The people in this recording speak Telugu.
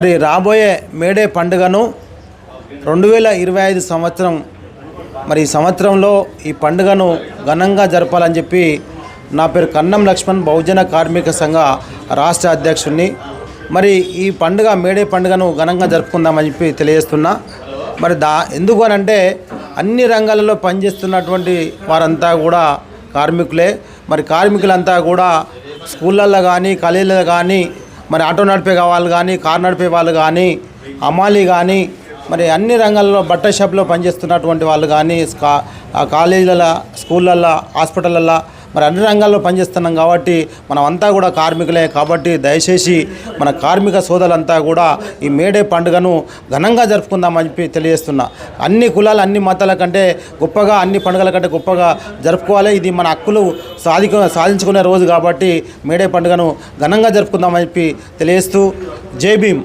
మరి రాబోయే మేడే పండుగను రెండు వేల ఇరవై ఐదు సంవత్సరం మరి ఈ సంవత్సరంలో ఈ పండుగను ఘనంగా జరపాలని చెప్పి నా పేరు కన్నం లక్ష్మణ్ బహుజన కార్మిక సంఘ రాష్ట్ర అధ్యక్షుడిని మరి ఈ పండుగ మేడే పండుగను ఘనంగా జరుపుకుందామని చెప్పి తెలియజేస్తున్నా. మరి దా ఎందుకు అంటే అన్ని రంగాలలో పనిచేస్తున్నటువంటి వారంతా కూడా కార్మికులే. మరి కార్మికులంతా కూడా స్కూళ్ళల్లో కానీ కాలేజీలలో కానీ మరి ఆటో నడిపే వాళ్ళు కానీ కారు నడిపే వాళ్ళు కానీ అమాలి కానీ మరి అన్ని రంగాల్లో బట్టల షాప్లో పనిచేస్తున్నటువంటి వాళ్ళు కానీ స్కా ఆ కాలేజీలలో స్కూళ్ళల్లో హాస్పిటళ్ళల్లో మరి అన్ని రంగాల్లో పనిచేస్తున్నాం కాబట్టి మనం అంతా కూడా కార్మికులే కాబట్టి దయచేసి మన కార్మిక సోదరులంతా కూడా ఈ మేడే పండుగను ఘనంగా జరుపుకుందామని చెప్పి తెలియజేస్తున్నా. అన్ని కులాలు అన్ని మతాల కంటే గొప్పగా అన్ని పండుగల కంటే గొప్పగా జరుపుకోవాలి. ఇది మన హక్కులు సాధిక సాధించుకునే రోజు కాబట్టి మేడే పండుగను ఘనంగా జరుపుకుందామని చెప్పి తెలియజేస్తూ జై భీమ్.